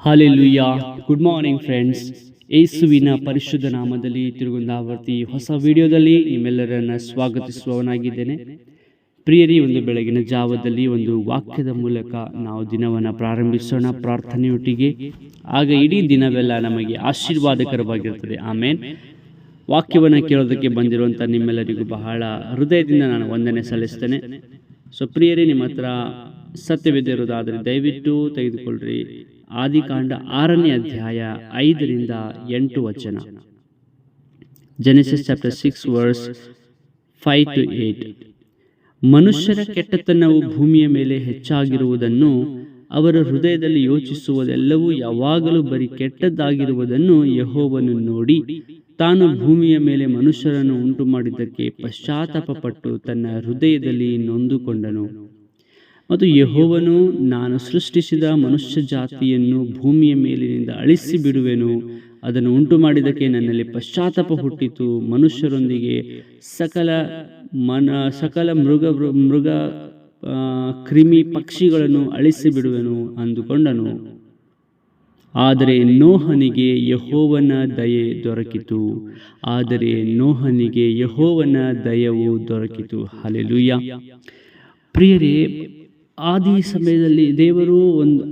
Hallelujah. Good morning friends ಏಸುವಿನ ಪರಿಶುದ್ಧ ನಾಮದಲ್ಲಿ ತಿರುಗುಂದಾವರ್ತಿ ಹೊಸ ವಿಡಿಯೋದಲ್ಲಿ ನಿಮ್ಮೆಲ್ಲರನ್ನ ಸ್ವಾಗತಿಸುವವನಾಗಿದ್ದೇನೆ. ಪ್ರಿಯರಿ, ಒಂದು ಬೆಳಗಿನ ಜಾವದಲ್ಲಿ ಒಂದು ವಾಕ್ಯದ ಮೂಲಕ ನಾವು ದಿನವನ್ನು ಪ್ರಾರಂಭಿಸೋಣ ಪ್ರಾರ್ಥನೆಯೊಟ್ಟಿಗೆ. ಆಗ ಇಡೀ ದಿನವೆಲ್ಲ ನಮಗೆ ಆಶೀರ್ವಾದಕರವಾಗಿರುತ್ತದೆ. ಆಮೇಲೆ ವಾಕ್ಯವನ್ನು ಕೇಳೋದಕ್ಕೆ ಬಂದಿರುವಂಥ ನಿಮ್ಮೆಲ್ಲರಿಗೂ ಬಹಳ ಹೃದಯದಿಂದ ನಾನು ವಂದನೆ ಸಲ್ಲಿಸ್ತೇನೆ. ಸೊ ಪ್ರಿಯರಿ, ನಿಮ್ಮ ಹತ್ರ ಸತ್ಯವಿದ್ದಿರೋದಾದರೆ ದಯವಿಟ್ಟು ತೆಗೆದುಕೊಳ್ಳ್ರಿ. ಆದಿಕಾಂಡ ಆರನೇ ಅಧ್ಯಾಯ ಐದರಿಂದ ಎಂಟು ವಚನ. Genesis chapter six verse five to eight ಮನುಷ್ಯರ ಕೆಟ್ಟತನವು ಭೂಮಿಯ ಮೇಲೆ ಹೆಚ್ಚಾಗಿರುವುದನ್ನು, ಅವರ ಹೃದಯದಲ್ಲಿ ಯೋಚಿಸುವುದೆಲ್ಲವೂ ಯಾವಾಗಲೂ ಬರೀ ಕೆಟ್ಟದ್ದಾಗಿರುವುದನ್ನು ಯಹೋವನ್ನು ನೋಡಿ, ತಾನು ಭೂಮಿಯ ಮೇಲೆ ಮನುಷ್ಯರನ್ನು ಉಂಟು ಮಾಡಿದ್ದಕ್ಕೆ ಪಶ್ಚಾತ್ತಾಪಪಟ್ಟು ತನ್ನ ಹೃದಯದಲ್ಲಿ ನೊಂದುಕೊಂಡನು. ಮತ್ತು ಯಹೋವನು ನಾನು ಸೃಷ್ಟಿಸಿದ ಮನುಷ್ಯ ಜಾತಿಯನ್ನು ಭೂಮಿಯ ಮೇಲಿನಿಂದ ಅಳಿಸಿ ಬಿಡುವೆನು ಅದನ್ನು ಉಂಟು ಮಾಡಿದಕ್ಕೆ ನನ್ನಲ್ಲಿ ಪಶ್ಚಾತ್ತಾಪ ಹುಟ್ಟಿತು. ಮನುಷ್ಯರೊಂದಿಗೆ ಸಕಲ ಮನ, ಸಕಲ ಮೃಗ ಮೃಗ ಕ್ರಿಮಿ ಪಕ್ಷಿಗಳನ್ನು ಅಳಿಸಿ ಬಿಡುವೆನು ಅಂದುಕೊಂಡನು. ಆದರೆ ನೋಹನಿಗೆ ಯಹೋವನ ದಯೆ ದೊರಕಿತು. ಆದರೆ ನೋಹನಿಗೆ ಯಹೋವನ ದಯವು ದೊರಕಿತು. ಹಲೆಲುಯ್ಯ ಪ್ರಿಯರೇ ಆದಿ ಸಮಯದಲ್ಲಿ ದೇವರು ಒಂದು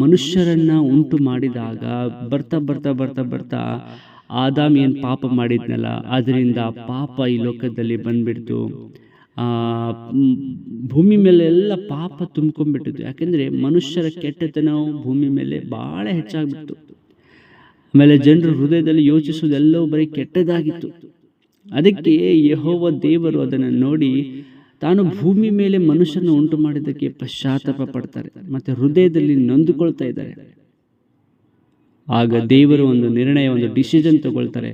ಮನುಷ್ಯರನ್ನ ಉಂಟು ಮಾಡಿದಾಗ ಬರ್ತಾ ಬರ್ತಾ ಬರ್ತಾ ಬರ್ತಾ ಆದಾಮ್ ಏನು ಪಾಪ ಮಾಡಿದ್ನಲ್ಲ ಅದರಿಂದ ಪಾಪ ಈ ಲೋಕದಲ್ಲಿ ಬಂದ್ಬಿಡ್ತು. ಭೂಮಿ ಮೇಲೆ ಎಲ್ಲ ಪಾಪ ತುಂಬ್ಕೊಂಡ್ಬಿಟ್ಟಿತ್ತು. ಯಾಕೆಂದರೆ ಮನುಷ್ಯರ ಕೆಟ್ಟತನವು ಭೂಮಿ ಮೇಲೆ ಭಾಳ ಹೆಚ್ಚಾಗ್ಬಿಟ್ಟು ಆಮೇಲೆ ಜನರು ಹೃದಯದಲ್ಲಿ ಯೋಚಿಸುವುದೆಲ್ಲವೂ ಬರೀ ಕೆಟ್ಟದಾಗಿತ್ತು. ಅದಕ್ಕೆ ಯಹೋವ ದೇವರು ಅದನ್ನು ನೋಡಿ ತಾನು ಭೂಮಿ ಮೇಲೆ ಮನುಷ್ಯನ ಉಂಟು ಮಾಡಿದ್ದಕ್ಕೆ ಪಶ್ಚಾತ್ತಾಪ ಪಡ್ತಾರೆ, ಮತ್ತೆ ಹೃದಯದಲ್ಲಿ ನೊಂದುಕೊಳ್ತಾ ಇದ್ದಾರೆ. ಆಗ ದೇವರು ಒಂದು ನಿರ್ಣಯ, ಒಂದು ಡಿಸಿಷನ್ ತಗೊಳ್ತಾರೆ,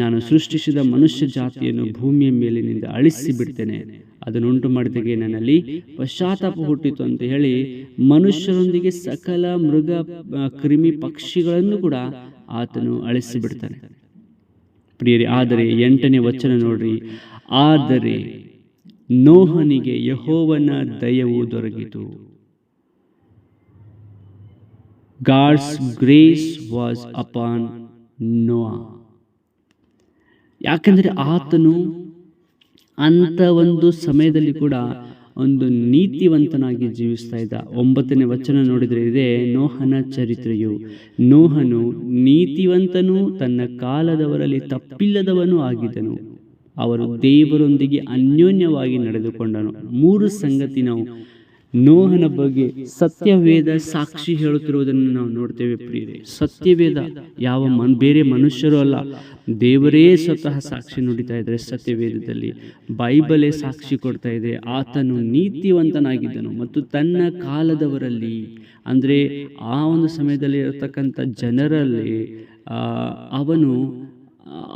ನಾನು ಸೃಷ್ಟಿಸಿದ ಮನುಷ್ಯ ಜಾತಿಯನ್ನು ಭೂಮಿಯ ಮೇಲಿನಿಂದ ಅಳಿಸಿ ಬಿಡ್ತೇನೆ ಅದನ್ನು ಉಂಟು ಮಾಡಿದಾಗೆ ನನ್ನಲ್ಲಿ ಪಶ್ಚಾತ್ತಾಪ ಹುಟ್ಟಿತು ಅಂತ ಹೇಳಿ ಮನುಷ್ಯರೊಂದಿಗೆ ಸಕಲ ಮೃಗ ಕ್ರಿಮಿ ಪಕ್ಷಿಗಳನ್ನು ಕೂಡ ಆತನು ಅಳಿಸಿ ಬಿಡ್ತಾನೆ ಪ್ರಿಯರಿ, ಆದರೆ ಎಂಟನೇ ವಚನ ನೋಡ್ರಿ, ಆದರೆ ನೋಹನಿಗೆ ಯಹೋವನ ದಯವು ದೊರಕಿತು. God's grace was upon Noah. ಯಾಕಂದರೆ ಆತನು ಅಂತ ಒಂದು ಸಮಯದಲ್ಲಿ ಕೂಡ ಒಂದು ನೀತಿವಂತನಾಗಿ ಜೀವಿಸ್ತಾ ಇದ್ದ. ಒಂಬತ್ತನೇ ವಚನ ನೋಡಿದರೆ ಇದೆ, ನೋಹನ ಚರಿತ್ರೆಯು. ನೋಹನು ನೀತಿವಂತನು ತನ್ನ ಕಾಲದವರಲ್ಲಿ ತಪ್ಪಿಲ್ಲದವನು ಆಗಿದ್ದನು. ಅವರು ದೇವರೊಂದಿಗೆ ಅನ್ಯೋನ್ಯವಾಗಿ ನಡೆದುಕೊಂಡನು. ಮೂರು ಸಂಗತಿ ನಾವು ನೋಹನ ಬಗ್ಗೆ ಸತ್ಯವೇದ ಸಾಕ್ಷಿ ಹೇಳುತ್ತಿರುವುದನ್ನು ನಾವು ನೋಡ್ತೇವೆ ಪ್ರಿಯರೇ. ಸತ್ಯವೇದ ಯಾವ ಮನ್, ಬೇರೆ ಮನುಷ್ಯರು ಅಲ್ಲ. ದೇವರೇ ಸ್ವತಃ ಸಾಕ್ಷಿ ನುಡಿತಾ ಇದ್ದಾರೆ ಸತ್ಯವೇದದಲ್ಲಿ. ಬೈಬಲೇ ಸಾಕ್ಷಿ ಕೊಡ್ತಾ ಇದೆ. ಆತನು ನೀತಿವಂತನಾಗಿದ್ದನು ಮತ್ತು ತನ್ನ ಕಾಲದವರಲ್ಲಿ, ಅಂದರೆ ಆ ಒಂದು ಸಮಯದಲ್ಲಿ ಇರತಕ್ಕಂಥ ಜನರಲ್ಲಿ ಅವನು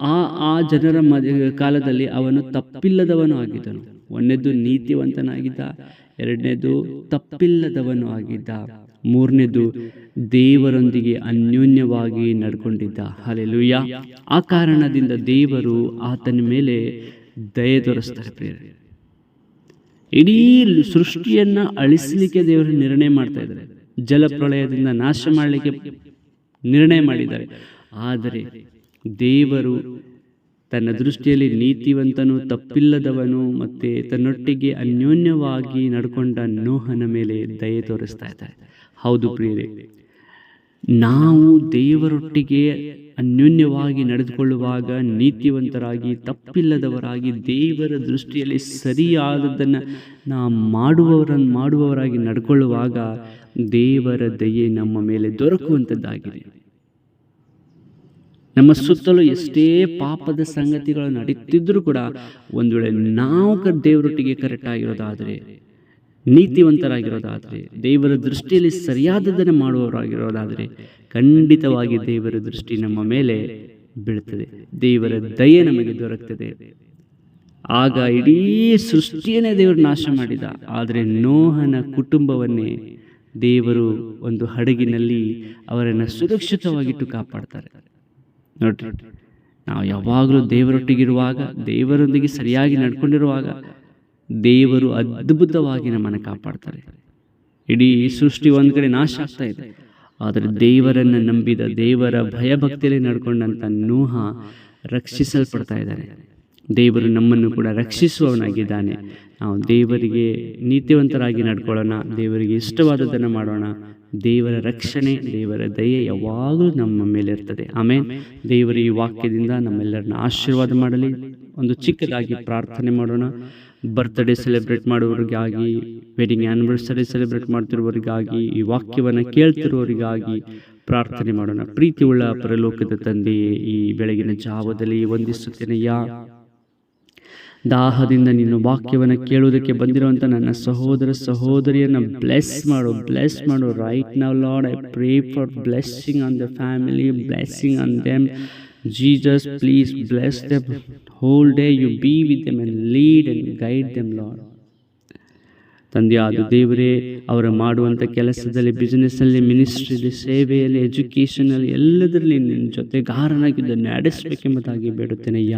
ಆ ಆ ಜನರ ಮದ ಕಾಲದಲ್ಲಿ ಅವನು ತಪ್ಪಿಲ್ಲದವನು ಆಗಿದ್ದನು. ಒಂದನೇದು ನೀತಿವಂತನಾಗಿದ್ದ, ಎರಡನೇದು ತಪ್ಪಿಲ್ಲದವನು ಆಗಿದ್ದ, ಮೂರನೇದು ದೇವರೊಂದಿಗೆ ಅನ್ಯೋನ್ಯವಾಗಿ ನಡ್ಕೊಂಡಿದ್ದ. ಅಲ್ಲೆಲುಯ್ಯ ಆ ಕಾರಣದಿಂದ ದೇವರು ಆತನ ಮೇಲೆ ದಯೆ ತೋರಿಸ್ತಾರೆ ಪ್ರೇರೆ ಇಡೀ ಸೃಷ್ಟಿಯನ್ನು ಅಳಿಸಲಿಕ್ಕೆ ದೇವರು ನಿರ್ಣಯ ಮಾಡ್ತಾ ಇದ್ದಾರೆ. ಜಲಪ್ರಳಯದಿಂದ ನಾಶ ಮಾಡಲಿಕ್ಕೆ ನಿರ್ಣಯ ಮಾಡಿದ್ದಾರೆ. ಆದರೆ ದೇವರು ತನ್ನ ದೃಷ್ಟಿಯಲ್ಲಿ ನೀತಿವಂತನು, ತಪ್ಪಿಲ್ಲದವನು ಮತ್ತೆ ತನ್ನೊಟ್ಟಿಗೆ ಅನ್ಯೋನ್ಯವಾಗಿ ನಡ್ಕೊಂಡ ನೋಹನ ಮೇಲೆ ದಯೆ ತೋರಿಸ್ತಾ ಇದ್ದಾರೆ ಹೌದು ಪ್ರಿಯರೇ, ನಾವು ದೇವರೊಟ್ಟಿಗೆ ಅನ್ಯೋನ್ಯವಾಗಿ ನಡೆದುಕೊಳ್ಳುವಾಗ ನೀತಿವಂತರಾಗಿ, ತಪ್ಪಿಲ್ಲದವರಾಗಿ, ದೇವರ ದೃಷ್ಟಿಯಲ್ಲಿ ಸರಿಯಾದದ್ದನ್ನು ನಾವು ಮಾಡುವವರನ್ನು ಮಾಡುವವರಾಗಿ ನಡ್ಕೊಳ್ಳುವಾಗ ದೇವರ ದಯೆ ನಮ್ಮ ಮೇಲೆ ದೊರಕುವಂಥದ್ದಾಗಿದೆ ನಮ್ಮ ಸುತ್ತಲೂ ಎಷ್ಟೇ ಪಾಪದ ಸಂಗತಿಗಳು ನಡೀತಿದ್ರು ಕೂಡ ಒಂದು ವೇಳೆ ನಾವು ದೇವರೊಟ್ಟಿಗೆ ಕರೆಕ್ಟ್ ಆಗಿರೋದಾದರೆ ನೀತಿವಂತರಾಗಿರೋದಾದರೆ, ದೇವರ ದೃಷ್ಟಿಯಲ್ಲಿ ಸರಿಯಾದದನ್ನು ಮಾಡುವವರಾಗಿರೋದಾದರೆ ಖಂಡಿತವಾಗಿ ದೇವರ ದೃಷ್ಟಿ ನಮ್ಮ ಮೇಲೆ ಬೀಳ್ತದೆ. ದೇವರ ದಯೆ ನಮಗೆ ದೊರಕ್ತದೆ. ಆಗ ಇಡೀ ಸೃಷ್ಟಿಯನ್ನೇ ದೇವರು ನಾಶ ಮಾಡಿದ. ಆದರೆ ನೋಹನ ಕುಟುಂಬವನ್ನೇ ದೇವರು ಒಂದು ಹಡಗಿನಲ್ಲಿ ಅವರನ್ನು ಸುರಕ್ಷಿತವಾಗಿಟ್ಟು ಕಾಪಾಡ್ತಾರೆ. ನೋಡ್ರಿ, ನಾವು ಯಾವಾಗಲೂ ದೇವರೊಟ್ಟಿಗಿರುವಾಗ, ದೇವರೊಂದಿಗೆ ಸರಿಯಾಗಿ ನಡ್ಕೊಂಡಿರುವಾಗ ದೇವರು ಅದ್ಭುತವಾಗಿ ನಮ್ಮನ್ನು ಕಾಪಾಡ್ತಾರೆ. ಇಡೀ ಸೃಷ್ಟಿ ಒಂದು ಕಡೆ ನಾಶ ಆಗ್ತಾ ಇದೆ. ಆದರೆ ದೇವರನ್ನು ನಂಬಿದ ದೇವರ ಭಯಭಕ್ತಿಯಲ್ಲಿ ನಡ್ಕೊಂಡಂಥ ನೂಹ ರಕ್ಷಿಸಲ್ಪಡ್ತಾ ಇದ್ದಾನೆ ದೇವರು ನಮ್ಮನ್ನು ಕೂಡ ರಕ್ಷಿಸುವವನಾಗಿದ್ದಾನೆ. ನಾವು ದೇವರಿಗೆ ನೀತಿವಂತರಾಗಿ ನಡ್ಕೊಳ್ಳೋಣ, ದೇವರಿಗೆ ಇಷ್ಟವಾದದ್ದನ್ನು ಮಾಡೋಣ. ದೇವರ ರಕ್ಷಣೆ, ದೇವರ ದಯೆ ಯಾವಾಗಲೂ ನಮ್ಮ ಮೇಲೆ ಇರ್ತದೆ. ಆಮೇಲೆ ದೇವರ ಈ ವಾಕ್ಯದಿಂದ ನಮ್ಮೆಲ್ಲರನ್ನ ಆಶೀರ್ವಾದ ಮಾಡಲಿ. ಒಂದು ಚಿಕ್ಕದಾಗಿ ಪ್ರಾರ್ಥನೆ ಮಾಡೋಣ. ಬರ್ತ್ಡೇ ಸೆಲೆಬ್ರೇಟ್ ಮಾಡುವವರಿಗಾಗಿ ವೆಡ್ಡಿಂಗ್ ಆ್ಯನಿವರ್ಸರಿ ಸೆಲೆಬ್ರೇಟ್ ಮಾಡ್ತಿರುವವರಿಗಾಗಿ, ಈ ವಾಕ್ಯವನ್ನು ಕೇಳ್ತಿರುವವರಿಗಾಗಿ ಪ್ರಾರ್ಥನೆ ಮಾಡೋಣ. ಪ್ರೀತಿಯುಳ್ಳ ಪರಲೋಕದ ತಂದೆಯೇ, ಈ ಬೆಳಗಿನ ಜಾವದಲ್ಲಿ ವಂದಿಸುತ್ತೇನೆಯಾ ದಾಹದಿಂದ ನಿನ್ನ ವಾಕ್ಯವನ್ನು ಕೇಳುವುದಕ್ಕೆ ಬಂದಿರುವಂಥ ನನ್ನ ಸಹೋದರ ಸಹೋದರಿಯನ್ನು ಬ್ಲೆಸ್ ಮಾಡು ಬ್ಲೆಸ್ ಮಾಡು right now lord I pray for blessing on the family blessing on them Jesus please bless them whole day you be with them and lead and guide them lord ತಂದೆಯಾದ ದೇವರೇ, ಅವರ ಮಾಡುವಂಥ ಕೆಲಸದಲ್ಲಿ ಬಿಸ್ನೆಸ್ಸಲ್ಲಿ ಮಿನಿಸ್ಟ್ರಿಯಲ್ಲಿ ಸೇವೆಯಲ್ಲಿ ಎಜುಕೇಷನಲ್ಲಿ ಎಲ್ಲದರಲ್ಲಿ ನಿನ್ನ ಜೊತೆಗಾರನಾಗಿದ್ದು ನಡೆಸಬೇಕೆಂಬುದಾಗಿ ಬೇಡುತ್ತೇನೆಯ್ಯ?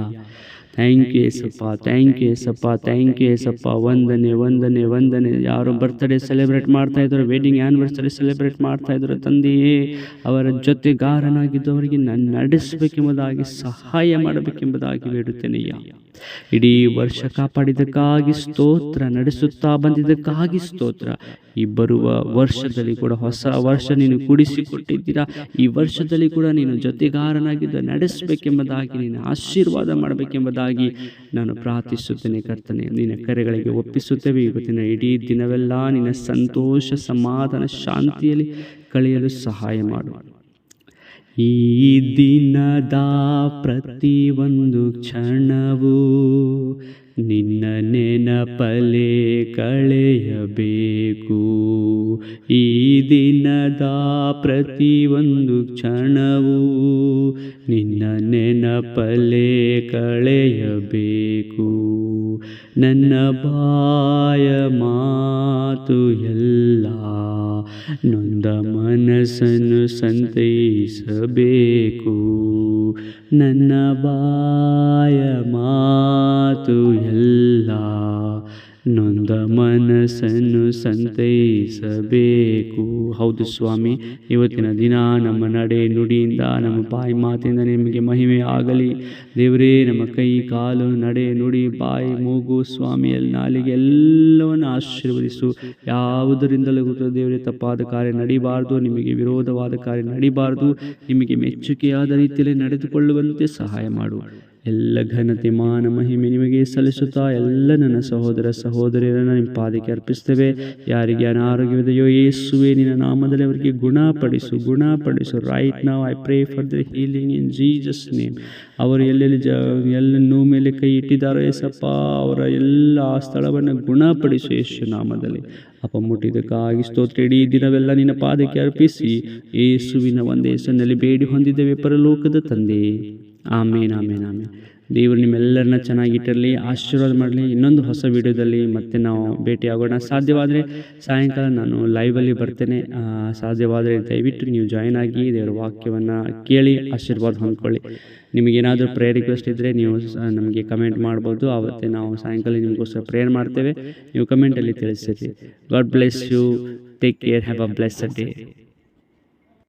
ಥ್ಯಾಂಕ್ ಯು ಎಸಪ್ಪ ಥ್ಯಾಂಕ್ ಯು ಎಸಪ್ಪ ಥ್ಯಾಂಕ್ ಯು ಎಸಪ್ಪ ವಂದನೆ ವಂದನೆ ವಂದನೆ ಯಾರು ಬರ್ತ್ಡೇ ಸೆಲೆಬ್ರೇಟ್ ಮಾಡ್ತಾ ಇದ್ರು ವೆಡ್ಡಿಂಗ್ ಆ್ಯನಿವರ್ಸರಿ ಸೆಲೆಬ್ರೇಟ್ ಮಾಡ್ತಾ ಇದ್ರು ತಂದೆಯೇ, ಅವರ ಜೊತೆಗಾರನಾಗಿದ್ದು ಅವರಿಗೆ ನಾನು ನಡೆಸಬೇಕೆಂಬುದಾಗಿ, ಸಹಾಯ ಮಾಡಬೇಕೆಂಬುದಾಗಿ ಬೇಡುತ್ತೇನೆಯ್ಯ? ಇಡೀ ವರ್ಷ ಕಾಪಾಡಿದ್ದಕ್ಕಾಗಿ ಸ್ತೋತ್ರ ನಡೆಸುತ್ತಾ ಬಂದಿದ್ದಕ್ಕಾಗಿ ಸ್ತೋತ್ರ. ಈ ಬರುವ ವರ್ಷದಲ್ಲಿ ಕೂಡ ಹೊಸ ವರ್ಷ ನೀನು ಕುಡಿಸಿಕೊಟ್ಟಿದ್ದೀರಾ? ಈ ವರ್ಷದಲ್ಲಿ ಕೂಡ ನೀನು ಜೊತೆಗಾರನಾಗಿದ್ದ ನಡೆಸಬೇಕೆಂಬುದಾಗಿ, ನೀನು ಆಶೀರ್ವಾದ ಮಾಡಬೇಕೆಂಬುದಾಗಿ ನಾನು ಪ್ರಾರ್ಥಿಸುತ್ತೇನೆ ಕರ್ತನೆ. ನಿನ್ನ ಕರೆಗಳಿಗೆ ಒಪ್ಪಿಸುತ್ತೇವೆ. ಇವತ್ತಿನ ಇಡೀ ದಿನವೆಲ್ಲ ನಿನ್ನ ಸಂತೋಷ, ಸಮಾಧಾನ, ಶಾಂತಿಯಲ್ಲಿ ಕಳೆಯಲು ಸಹಾಯ ಮಾಡು. ಈ ದಿನದ ಪ್ರತಿಯೊಂದು ಕ್ಷಣವು ನಿನ್ನ ನೆನಪಲೆ ಕಳೆಯಬೇಕು. ಈ ದಿನದ ಪ್ರತಿಯೊಂದು ಕ್ಷಣವು ನಿನ್ನ ನೆನಪಲೆ ಕಳೆಯಬೇಕು. ನನ್ನ ಬಾಯ ಮಾತು ಎಲ್ಲ ನೊಂದ ಮನಸ್ಸನ್ನು ಸಂತೈಸಬೇಕು. ನನ್ನ ಬಾಯ ಮಾತು ಎಲ್ಲ ನೊಂದ ಮನಸ್ಸನ್ನು ಸಂತೈಸಬೇಕು. ಹೌದು ಸ್ವಾಮಿ, ಇವತ್ತಿನ ದಿನ ನಮ್ಮ ನಡೆ ನುಡಿಯಿಂದ, ನಮ್ಮ ಬಾಯಿ ಮಾತಿಂದ ನಿಮಗೆ ಮಹಿಮೆ ಆಗಲಿ. ದೇವರೇ, ನಮ್ಮ ಕೈ, ಕಾಲು, ನಡೆ, ನುಡಿ, ಬಾಯಿ, ಮೂಗು, ಸ್ವಾಮಿ, ನಾಲಿಗೆ ಎಲ್ಲವನ್ನು ಆಶೀರ್ವದಿಸು. ಯಾವುದರಿಂದಲೂ ದೇವರೇ, ತಪ್ಪಾದ ಕಾರ್ಯ ನಡಿಬಾರದು, ನಿಮಗೆ ವಿರೋಧವಾದ ಕಾರ್ಯ ನಡಿಬಾರದು, ನಿಮಗೆ ಮೆಚ್ಚುಗೆಯಾದ ರೀತಿಯಲ್ಲಿ ನಡೆದುಕೊಳ್ಳುವಂತೆ ಸಹಾಯ ಮಾಡು. ಎಲ್ಲ ಘನತೆ ಮಾನ ಮಹಿಮೆ ನಿಮಗೆ ಸಲ್ಲಿಸುತ್ತಾ ಎಲ್ಲ ನನ್ನ ಸಹೋದರ ಸಹೋದರಿಯರನ್ನು ನಿಮ್ಮ ಪಾದಕ್ಕೆ ಅರ್ಪಿಸ್ತೇವೆ ಯಾರಿಗೆ ಅನಾರೋಗ್ಯವಿದೆಯೋ ಯೇಸುವೆ, ನಿನ್ನ ನಾಮದಲ್ಲಿ ಅವರಿಗೆ ಗುಣಪಡಿಸು ಗುಣಪಡಿಸು. ರೈಟ್ ನಾವು I pray for the healing in Jesus name ಅವರು ಎಲ್ಲೆಲ್ಲಿ ಜ, ಎಲ್ಲ ನೋವು ಮೇಲೆ ಕೈ ಇಟ್ಟಿದ್ದಾರೋ ಏಸಪ್ಪ ಅವರ ಎಲ್ಲ ಆ ಸ್ಥಳವನ್ನು ಗುಣಪಡಿಸು ಯೇಸು ನಾಮದಲ್ಲಿ. ಅಪ್ಪ, ಮುಟ್ಟಿದ್ದಕ್ಕಾಗಿ ಸ್ತೋತ್ರ ಇಡೀ ದಿನವೆಲ್ಲ ನಿನ್ನ ಪಾದಕ್ಕೆ ಅರ್ಪಿಸಿ, ಯೇಸುವಿನ ಒಂದೇ ಹೆಸರಿನಲ್ಲಿ ಬೇಡಿ ಹೊಂದಿದ್ದೇವೆ ಪರಲೋಕದ ತಂದೆ. ಆಮೇನ್ ಆಮೇನ್ ಆಮೇನ್. ದೇವರು ನಿಮ್ಮೆಲ್ಲರನ್ನ ಚೆನ್ನಾಗಿಟ್ಟಿರಲಿ ಆಶೀರ್ವಾದ ಮಾಡಲಿ. ಇನ್ನೊಂದು ಹೊಸ ವಿಡಿಯೋದಲ್ಲಿ ಮತ್ತೆ ನಾವು ಭೇಟಿಯಾಗೋಣ. ಸಾಧ್ಯವಾದರೆ ಸಾಯಂಕಾಲ ನಾನು ಲೈವಲ್ಲಿ ಬರ್ತೇನೆ. ಸಾಧ್ಯವಾದರೆ ದಯವಿಟ್ಟು ನೀವು ಜಾಯ್ನ್ ಆಗಿ ದೇವರ ವಾಕ್ಯವನ್ನು ಕೇಳಿ, ಆಶೀರ್ವಾದ ಹೊಂದ್ಕೊಳ್ಳಿ. ನಿಮಗೇನಾದರೂ ಪ್ರೇಯರ್ ರಿಕ್ವೆಸ್ಟ್ ಇದ್ದರೆ ನೀವು ನಮಗೆ ಕಮೆಂಟ್ ಮಾಡ್ಬೋದು. ಆವತ್ತೆ ನಾವು ಸಾಯಂಕಾಲ ನಿಮಗೋಸ್ಕರ ಪ್ರೇಯರ್ ಮಾಡ್ತೇವೆ. ನೀವು ಕಮೆಂಟಲ್ಲಿ ತಿಳಿಸಿರಿ God bless you take care have a blessed day